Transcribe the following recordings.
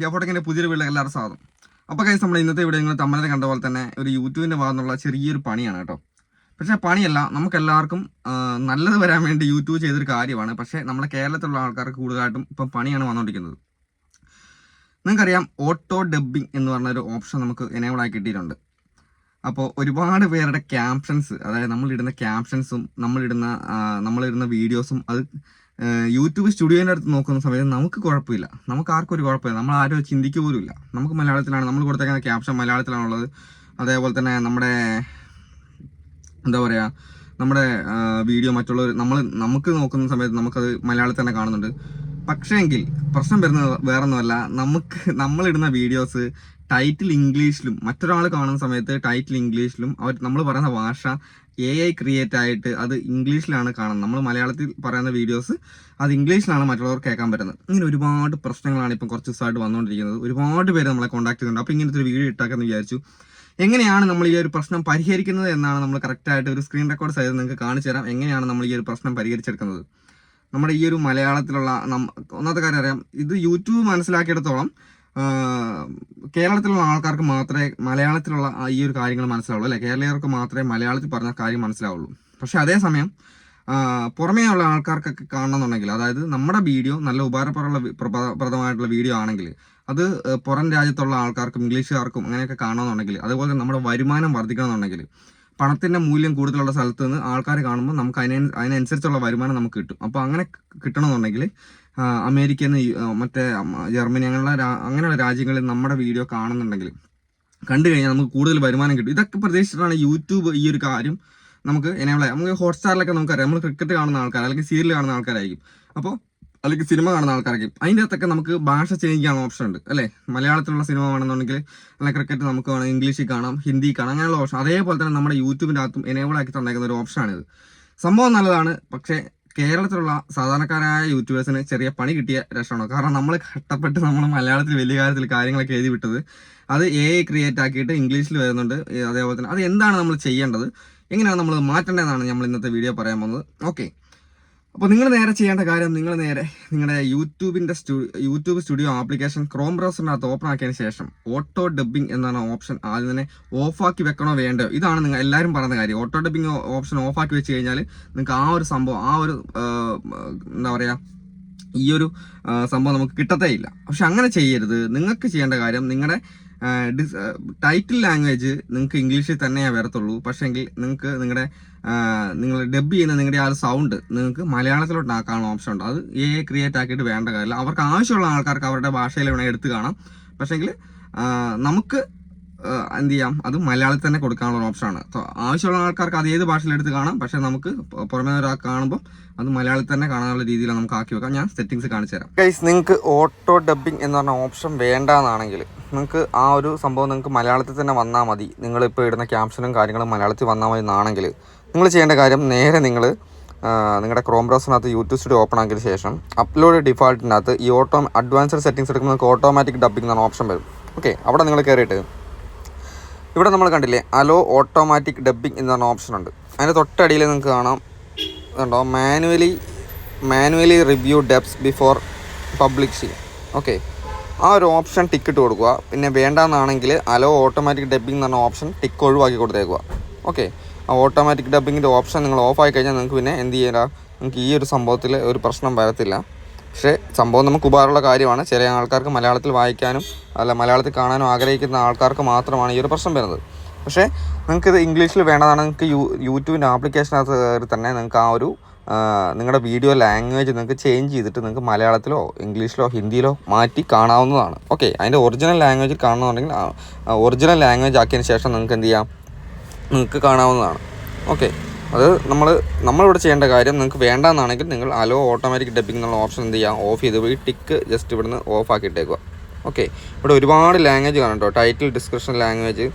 ജോഫോട്ടക്കിന്റെ പുതിയൊരു വീട് എല്ലാവരും സ്വാഗതം. അപ്പോൾ കൈസ് നമ്മൾ ഇന്നത്തെ ഇവിടെ നിങ്ങൾ തമ്മനെ കണ്ട പോലെ തന്നെ ഒരു യൂട്യൂബിന്റെ ഭാഗത്തുള്ള ചെറിയൊരു പണിയാണ് കേട്ടോ. പക്ഷേ പണിയല്ല നമുക്ക് എല്ലാവർക്കും നല്ലത് വരാൻ വേണ്ടി യൂട്യൂബ് ചെയ്തൊരു കാര്യമാണ്. പക്ഷേ നമ്മുടെ കേരളത്തിലുള്ള ആൾക്കാർക്ക് കൂടുതലായിട്ടും ഇപ്പം പണിയാണ് വന്നുകൊണ്ടിരിക്കുന്നത് നിങ്ങൾക്കറിയാം ഓട്ടോ ഡബ്ബിംഗ് എന്ന് പറഞ്ഞ ഒരു ഓപ്ഷൻ നമുക്ക് എനേബിൾ ആയി കിട്ടിയിട്ടുണ്ട്. അപ്പോൾ ഒരുപാട് പേരുടെ ക്യാപ്ഷൻസ് അതായത് നമ്മളിടുന്ന ക്യാപ്ഷൻസും നമ്മളിടുന്ന നമ്മളിടുന്ന വീഡിയോസും അത് യൂട്യൂബ് സ്റ്റുഡിയോന്റെ അടുത്ത് നോക്കുന്ന സമയത്ത് നമുക്ക് കുഴപ്പമില്ല. നമുക്ക് ആർക്കും ഒരു കുഴപ്പമില്ല. നമ്മൾ ആരും ചിന്തിക്കു പോലും ഇല്ല നമുക്ക് മലയാളത്തിലാണ് നമ്മൾ കൊടുത്തേക്കുന്ന ക്യാപ്ഷൻ മലയാളത്തിലാണുള്ളത്. അതേപോലെ തന്നെ നമ്മുടെ എന്താ പറയുക നമ്മുടെ വീഡിയോ മറ്റുള്ളവർ നമ്മൾ നമുക്ക് നോക്കുന്ന സമയത്ത് നമുക്കത് മലയാളത്തിൽ തന്നെ കാണുന്നുണ്ട്. പക്ഷേങ്കിൽ പ്രശ്നം വരുന്നത് വേറൊന്നുമല്ല. നമുക്ക് നമ്മളിടുന്ന വീഡിയോസ് ടൈറ്റിൽ ഇംഗ്ലീഷിലും മറ്റൊരാൾ കാണുന്ന സമയത്ത് ടൈറ്റിൽ ഇംഗ്ലീഷിലും അവർ നമ്മൾ പറയുന്ന ഭാഷ എ ഐ ക്രിയേറ്റ് ആയിട്ട് അത് ഇംഗ്ലീഷിലാണ് കാണുന്നത്. നമ്മൾ മലയാളത്തിൽ പറയുന്ന വീഡിയോസ് അത് ഇംഗ്ലീഷിലാണ് മറ്റുള്ളവർ കേൾക്കാൻ പറ്റുന്നത്. ഇങ്ങനെ ഒരുപാട് പ്രശ്നങ്ങളാണ് ഇപ്പം കുറച്ച് ദിവസമായിട്ട് വന്നുകൊണ്ടിരിക്കുന്നത്. ഒരുപാട് പേര് നമ്മളെ കോൺടാക്ട് ചെയ്യുന്നുണ്ട്. അപ്പോൾ ഇങ്ങനത്തെ ഒരു വീഡിയോ ഇട്ടാക്കെന്ന് വിചാരിച്ചു. എങ്ങനെയാണ് നമ്മൾ ഈ ഒരു പ്രശ്നം പരിഹരിക്കുന്നത് എന്നാണ് നമ്മൾ കറക്റ്റായിട്ട് ഒരു സ്ക്രീൻ റെക്കോർഡ് സഹിതം നിങ്ങൾക്ക് കാണിച്ചു തരാം. എങ്ങനെയാണ് നമ്മൾ ഈ ഒരു പ്രശ്നം പരിഹരിച്ചെടുക്കുന്നത്? നമ്മുടെ ഈ ഒരു മലയാളത്തിലുള്ള ഒന്നാമത്തെ കാര്യം അറിയാം. ഇത് യൂട്യൂബ് മനസ്സിലാക്കിയെടുത്തോളം കേരളത്തിലുള്ള ആൾക്കാർക്ക് മാത്രമേ മലയാളത്തിലുള്ള ഈ ഒരു കാര്യങ്ങൾ മനസ്സിലാവുള്ളൂ അല്ലെ? കേരളീയർക്ക് മാത്രമേ മലയാളത്തിൽ പറഞ്ഞ കാര്യം മനസ്സിലാവുള്ളൂ. പക്ഷെ അതേസമയം പുറമേ ഉള്ള ആൾക്കാർക്കൊക്കെ കാണണമെന്നുണ്ടെങ്കിൽ അതായത് നമ്മുടെ വീഡിയോ നല്ല ഉപകാരപ്രദമുള്ള പ്രദമായിട്ടുള്ള വീഡിയോ ആണെങ്കിൽ അത് പുറം രാജ്യത്തുള്ള ആൾക്കാർക്കും ഇംഗ്ലീഷുകാർക്കും അങ്ങനെയൊക്കെ കാണണമെന്നുണ്ടെങ്കിൽ അതുപോലെ നമ്മുടെ വരുമാനം വർദ്ധിക്കണമെന്നുണ്ടെങ്കിൽ പണത്തിന്റെ മൂല്യം കൂടുതലുള്ള സ്ഥലത്ത് നിന്ന് ആൾക്കാർ കാണുമ്പോൾ നമുക്ക് അതിന അതിനനുസരിച്ചുള്ള വരുമാനം നമുക്ക് കിട്ടും. അപ്പോൾ അങ്ങനെ കിട്ടണമെന്നുണ്ടെങ്കിൽ അമേരിക്കയിൽ നിന്ന് മറ്റേ ജർമ്മനി അങ്ങനെയുള്ള അങ്ങനെയുള്ള രാജ്യങ്ങളിൽ നമ്മുടെ വീഡിയോ കാണുന്നുണ്ടെങ്കിൽ കണ്ടു കഴിഞ്ഞാൽ നമുക്ക് കൂടുതൽ വരുമാനം കിട്ടും. ഇതൊക്കെ പ്രതീക്ഷിച്ചിട്ടാണ് യൂട്യൂബ് ഈ ഒരു കാര്യം നമുക്ക് എനേബിൾ നമുക്ക് ഹോട്ട്സ്റ്റാറിലൊക്കെ നമുക്കറിയാം. നമ്മൾ ക്രിക്കറ്റ് കാണുന്ന ആൾക്കാർ അല്ലെങ്കിൽ സീരിയൽ കാണുന്ന ആൾക്കാരായിരിക്കും. അപ്പോൾ അല്ലെങ്കിൽ സിനിമ കാണുന്ന ആൾക്കാർക്ക് അതിന്റെ അകത്തൊക്കെ നമുക്ക് ഭാഷ ചേഞ്ച് ചെയ്യാൻ ഓപ്ഷൻ ഉണ്ട് അല്ലേ? മലയാളത്തിലുള്ള സിനിമ വേണമെന്നുണ്ടെങ്കിൽ അല്ലെങ്കിൽ ക്രിക്കറ്റ് നമുക്ക് വേണം ഇംഗ്ലീഷിൽ കാണാം ഹിന്ദി കാണാം അങ്ങനെയുള്ള ഓപ്ഷൻ അതേപോലെ തന്നെ നമ്മുടെ യൂട്യൂബിന്റെ അകത്തും എനേബിൾ ആക്കി തന്നേക്കുന്ന ഒരു ഓപ്ഷനാണിത് സംഭവം നല്ലതാണ് പക്ഷേ കേരളത്തിലുള്ള സാധാരണക്കാരായ യൂട്യൂബേഴ്സിന് ചെറിയ പണി കിട്ടിയ രക്ഷമാണ് കാരണം നമ്മൾ കഷ്ടപ്പെട്ട് നമ്മൾ മലയാളത്തിൽ വലിയ കാര്യത്തിൽ കാര്യങ്ങളൊക്കെ എഴുതി വിട്ടത് അത് എ ഐ ക്രിയേറ്റ് ആക്കിയിട്ട് ഇംഗ്ലീഷിൽ വരുന്നുണ്ട് അതേപോലെ തന്നെ. അത് എന്താണ് നമ്മൾ ചെയ്യേണ്ടത്? എങ്ങനെയാണ് നമ്മൾ മാറ്റേണ്ടതെന്നാണ് നമ്മൾ ഇന്നത്തെ വീഡിയോ പറയാൻ പോകുന്നത്. ഓക്കെ അപ്പോൾ നിങ്ങൾ നേരെ ചെയ്യേണ്ട കാര്യം നിങ്ങൾ നേരെ നിങ്ങളുടെ യൂട്യൂബിന്റെ യൂട്യൂബ് സ്റ്റുഡിയോ ആപ്ലിക്കേഷൻ ക്രോം ബ്രൗസറിനകത്ത് ഓപ്പൺ ആക്കിയതിന് ശേഷം ഓട്ടോ ഡബ്ബിംഗ് എന്നാണ് ഓപ്ഷൻ ആദ്യം തന്നെ ഓഫാക്കി വെക്കണോ വേണ്ടോ ഇതാണ് നിങ്ങൾ എല്ലാവരും പറയുന്ന കാര്യം. ഓട്ടോ ഡബ്ബിംഗ് ഓപ്ഷൻ ഓഫാക്കി വെച്ച് കഴിഞ്ഞാൽ നിങ്ങൾക്ക് ആ ഒരു സംഭവം ആ ഒരു എന്താ പറയുക ഈ ഒരു സംഭവം നമുക്ക് കിട്ടത്തേ ഇല്ല പക്ഷെ അങ്ങനെ ചെയ്യരുത്. നിങ്ങൾക്ക് ചെയ്യേണ്ട കാര്യം നിങ്ങളുടെ ടൈറ്റിൽ ലാംഗ്വേജ് നിങ്ങൾക്ക് ഇംഗ്ലീഷിൽ തന്നെയേ വരത്തുള്ളൂ. പക്ഷേങ്കിൽ നിങ്ങൾക്ക് നിങ്ങളുടെ നിങ്ങൾ ഡബ് ചെയ്യുന്ന നിങ്ങളുടെ ആ സൗണ്ട് നിങ്ങൾക്ക് മലയാളത്തിലോട്ട് ആക്കാനുള്ള ഓപ്ഷൻ ഉണ്ട്. അത് എ ക്രിയേറ്റ് ആക്കിയിട്ട് വേണ്ട കാര്യമില്ല. അവർക്ക് ആവശ്യമുള്ള ആൾക്കാർക്ക് അവരുടെ ഭാഷയിൽ വേണമെങ്കിൽ എടുത്ത് കാണാം. പക്ഷേങ്കിൽ നമുക്ക് എന്ത് ചെയ്യാം? അത് മലയാളത്തിൽ തന്നെ കൊടുക്കാനുള്ള ഓപ്ഷനാണ് ആവശ്യമുള്ള ആൾക്കാർക്ക് അത് ഏത് ഭാഷയിലെടുത്ത് കാണാം. പക്ഷേ നമുക്ക് പുറമെ ഒരാൾ കാണുമ്പോൾ അത് മലയാളത്തിൽ തന്നെ കാണാനുള്ള രീതിയിൽ നമുക്ക് ആക്കി വെക്കാം. ഞാൻ സെറ്റിങ്സ് കാണിച്ചു തരാം. ഗൈസ് നിങ്ങൾക്ക് ഓട്ടോ ഡബ്ബിംഗ് എന്ന് പറഞ്ഞ ഓപ്ഷൻ വേണ്ട എന്നാണെങ്കിൽ നിങ്ങൾക്ക് ആ ഒരു സംഭവം നിങ്ങൾക്ക് മലയാളത്തിൽ തന്നെ വന്നാൽ മതി. നിങ്ങളിപ്പോൾ ഇടുന്ന ക്യാപ്ഷനും കാര്യങ്ങളും മലയാളത്തിൽ വന്നാൽ മതി എന്നാണെങ്കിൽ നിങ്ങൾ ചെയ്യേണ്ട കാര്യം നേരെ നിങ്ങൾ നിങ്ങളുടെ ക്രോം ബ്രൗസറിനകത്ത് യൂട്യൂബ് സ്റ്റുഡിയോ ഓപ്പൺ ആക്കിയ ശേഷം അപ്ലോഡ് ഡിഫാൾട്ടിനകത്ത് ഈ ഓട്ടോ അഡ്വാൻസ്ഡ് സെറ്റിംഗ്സ് എടുക്കുമ്പോൾ നിങ്ങൾക്ക് ഓട്ടോമാറ്റിക് ഡബ്ബിംഗ് എന്ന ഓപ്ഷൻ വരും. ഓക്കെ അവിടെ നിങ്ങൾ കയറിയിട്ട് ഇവിടെ നമ്മൾ കണ്ടില്ലേ അലോ ഓട്ടോമാറ്റിക് ഡബ്ബിംഗ് എന്ന് പറഞ്ഞ ഓപ്ഷൻ ഉണ്ട്. അതിന്റെ തൊട്ടടിയിൽ നിങ്ങൾക്ക് കാണാം. കണ്ടോ manually manually review dubs before publishing okay ആ ഒരു ഓപ്ഷൻ ടിക്ക് ഇട്ട് കൊടുക്കുക. പിന്നെ വേണ്ടാന്നാണെങ്കിൽ അലോ ഓട്ടോമാറ്റിക് ഡബ്ബിംഗ് എന്ന് പറഞ്ഞ ഓപ്ഷൻ ടിക്ക് ഒഴിവാക്കി കൊടുത്തേക്കുക. ഓക്കെ ആ ഓട്ടോമാറ്റിക് ഡബ്ബിങ്ങിന്റെ ഓപ്ഷൻ നിങ്ങൾ ഓഫ് ആയി കഴിഞ്ഞാൽ നിങ്ങൾക്ക് പിന്നെ എന്ത് ചെയ്യാം നിങ്ങൾക്ക് ഈ ഒരു സംഭവത്തിൽ ഒരു പ്രശ്നം വരത്തില്ല. പക്ഷേ സംഭവം നമുക്ക് ഉപകാരമുള്ള കാര്യമാണ്. ചില ആൾക്കാർക്ക് മലയാളത്തിൽ വായിക്കാനും അല്ല മലയാളത്തിൽ കാണാനും ആഗ്രഹിക്കുന്ന ആൾക്കാർക്ക് മാത്രമാണ് ഈ ഒരു പ്രശ്നം വരുന്നത്. പക്ഷേ നിങ്ങൾക്ക് ഇത് ഇംഗ്ലീഷിൽ വേണ്ടതാണ്. നിങ്ങൾക്ക് യൂ യൂട്യൂബിന്റെ ആപ്ലിക്കേഷനകത്ത് കയറി തന്നെ നിങ്ങൾക്ക് ആ ഒരു നിങ്ങളുടെ വീഡിയോ ലാംഗ്വേജ് നിങ്ങൾക്ക് ചേഞ്ച് ചെയ്തിട്ട് നിങ്ങൾക്ക് മലയാളത്തിലോ ഇംഗ്ലീഷിലോ ഹിന്ദിയിലോ മാറ്റി കാണാവുന്നതാണ്. ഓക്കെ അതിന്റെ ഒറിജിനൽ ലാംഗ്വേജിൽ കാണണമെന്നുണ്ടെങ്കിൽ ഒറിജിനൽ ലാംഗ്വേജ് ആക്കിയതിന് ശേഷം നിങ്ങൾക്ക് എന്ത് ചെയ്യാം? നിങ്ങൾക്ക് കാണാവുന്നതാണ്. ഓക്കെ. അത് നമ്മൾ നമ്മളിവിടെ ചെയ്യേണ്ട കാര്യം നിങ്ങൾക്ക് വേണ്ടാന്നാണെങ്കിൽ നിങ്ങൾ അലോ ഓട്ടോമാറ്റിക് ഡബ്ബിംഗ് എന്നുള്ള ഓപ്ഷൻ എന്ത് ചെയ്യാം? ഓഫ് ചെയ്ത് പോയി ടിക്ക് ജസ്റ്റ് ഇവിടുന്ന് ഓഫ് ആക്കിയിട്ടേക്കുക. ഓക്കെ ഇവിടെ ഒരുപാട് ലാംഗ്വേജ് കാണും കേട്ടോ ടൈറ്റിൽ ഡിസ്ക്രിപ്ഷൻ ലാംഗ്വേജ്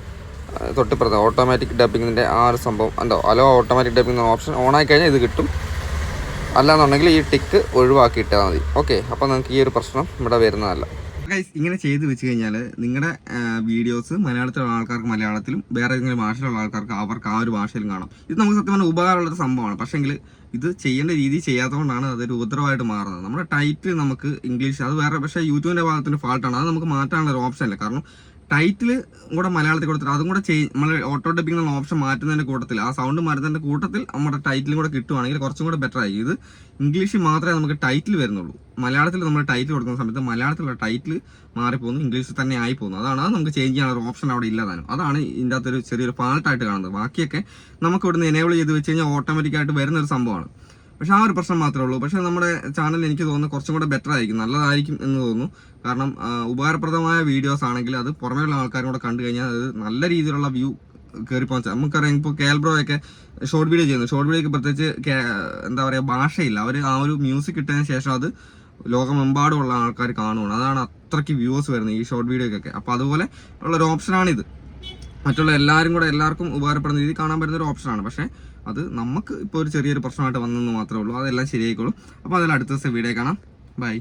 തൊട്ടിപ്പുറത്ത് ഓട്ടോമാറ്റിക് ഡബ്ബിങ്ങിന്റെ ആ ഒരു സംഭവം. എന്തോ അലോ ഓട്ടോമാറ്റിക് ഡബ്ബിംഗ് എന്ന ഓപ്ഷൻ ഓൺ ആയി കഴിഞ്ഞാൽ ഇത് കിട്ടും. അല്ലാന്നുണ്ടെങ്കിൽ ഈ ടിക്ക് ഒഴിവാക്കിയിട്ടാൽ മതി. ഓക്കെ അപ്പോൾ നിങ്ങൾക്ക് ഈ ഒരു പ്രശ്നം ഇവിടെ വരുന്നതല്ല. ഗൈസ് ഇങ്ങനെ ചെയ്ത് വെച്ച് കഴിഞ്ഞാൽ നിങ്ങളുടെ വീഡിയോസ് മലയാളത്തിലുള്ള ആൾക്കാർക്ക് മലയാളത്തിലും വേറെ ഏതെങ്കിലും ഭാഷയിലുള്ള ആൾക്കാർക്ക് അവർക്ക് ആ ഒരു ഭാഷയിലും കാണാം. ഇത് നമുക്ക് സത്യം പറഞ്ഞാൽ ഉപകാരമുള്ള ഒരു സംഭവമാണ്. പക്ഷേങ്കിൽ ഇത് ചെയ്യേണ്ട രീതി ചെയ്യാത്തതുകൊണ്ടാണ് അതൊരു ഉപദ്രവമായിട്ട് മാറുന്നത്. നമ്മുടെ ടൈറ്റിൽ നമുക്ക് ഇംഗ്ലീഷ് അത് വേറെ പക്ഷേ യൂട്യൂബിന്റെ ഭാഗത്തിന്റെ ഫാൾട്ടാണ് അത് നമുക്ക് മാറ്റാനുള്ള ഒരു ഓപ്ഷൻ ഇല്ല കാരണം ടൈറ്റിൽ കൂടെ മലയാളത്തിൽ കൊടുത്തിട്ട് അതും കൂടെ ചെയ് നമ്മൾ ഓട്ടോ ഡബിംഗ് എന്നുള്ള ഓപ്ഷൻ മാറ്റുന്നതിന്റെ കൂട്ടത്തിൽ ആ സൗണ്ട് മാറ്റുന്നതിന്റെ കൂട്ടത്തിൽ നമ്മുടെ ടൈറ്റിലും കൂടെ കിട്ടുവാണെങ്കിൽ കുറച്ചും കൂടെ ബെറ്റർ ആയി ഇത് ഇംഗ്ലീഷിൽ മാത്രമേ നമുക്ക് ടൈറ്റിൽ വരുന്നുള്ളൂ. മലയാളത്തിൽ നമ്മൾ ടൈറ്റിൽ കൊടുക്കുന്ന സമയത്ത് മലയാളത്തിലുള്ള ടൈറ്റിൽ മാറിപ്പോകുന്നു ഇംഗ്ലീഷിൽ തന്നെ ആയി പോകുന്നു അതാണ് അത് നമുക്ക് ചേഞ്ച് ചെയ്യാനുള്ള ഓപ്ഷൻ അവിടെ ഇല്ലാതാനും. അതാണ് ഇതിന്റെ അകത്തൊരു ചെറിയൊരു ഫാൾട്ടായിട്ട് കാണുന്നത്. ബാക്കിയൊക്കെ നമുക്ക് ഇവിടുന്ന് എനേബിൾ ചെയ്ത് വെച്ച് കഴിഞ്ഞാൽ ഓട്ടോമാറ്റിക്കായിട്ട് വരുന്നൊരു സംഭവമാണ്. പക്ഷെ ആ ഒരു പ്രശ്നം മാത്രമേ ഉള്ളൂ. പക്ഷെ നമ്മുടെ ചാനൽ എനിക്ക് തോന്നുന്നു കുറച്ചും കൂടെ ബെറ്റർ ആയിരിക്കും. നല്ലതായിരിക്കും എന്ന് തോന്നുന്നു. കാരണം ഉപകാരപ്രദമായ വീഡിയോസ് ആണെങ്കിൽ അത് പുറമേയുള്ള ആൾക്കാരും കൂടെ കണ്ടു കഴിഞ്ഞാൽ അത് നല്ല രീതിയിലുള്ള വ്യൂ കയറിപ്പോകാൻ നമുക്കറിയാം ഇപ്പോൾ കേൽബ്രോ ഒക്കെ ഷോർട്ട് വീഡിയോ ചെയ്യുന്നു. ഷോർട്ട് വീഡിയോക്ക് പ്രത്യേകിച്ച് എന്താ പറയുക ഭാഷയില്ല. അവർ ആ ഒരു മ്യൂസിക് ഇട്ടതിന് ശേഷം അത് ലോകമെമ്പാടുമുള്ള ആൾക്കാർ കാണുകയാണ് അതാണ് അത്രയ്ക്ക് വ്യൂവേഴ്സ് വരുന്നത് ഈ ഷോർട്ട് വീഡിയോക്കൊക്കെ അപ്പോൾ അതുപോലെ ഉള്ളൊരു ഓപ്ഷനാണിത് മറ്റുള്ള എല്ലാവരും കൂടെ എല്ലാവർക്കും ഉപകാരപ്പെടുന്ന രീതിയിൽ കാണാൻ പറ്റുന്ന ഒരു ഓപ്ഷനാണ് പക്ഷേ അത് നമുക്ക് ഇപ്പോൾ ഒരു ചെറിയൊരു പ്രശ്നമായിട്ട് വന്നെന്ന് മാത്രമേ ഉള്ളൂ. അതെല്ലാം ശരിയായിക്കോളും. അപ്പോൾ അതിൽ അടുത്ത ദിവസം വീഡിയോ കാണാം. ബൈ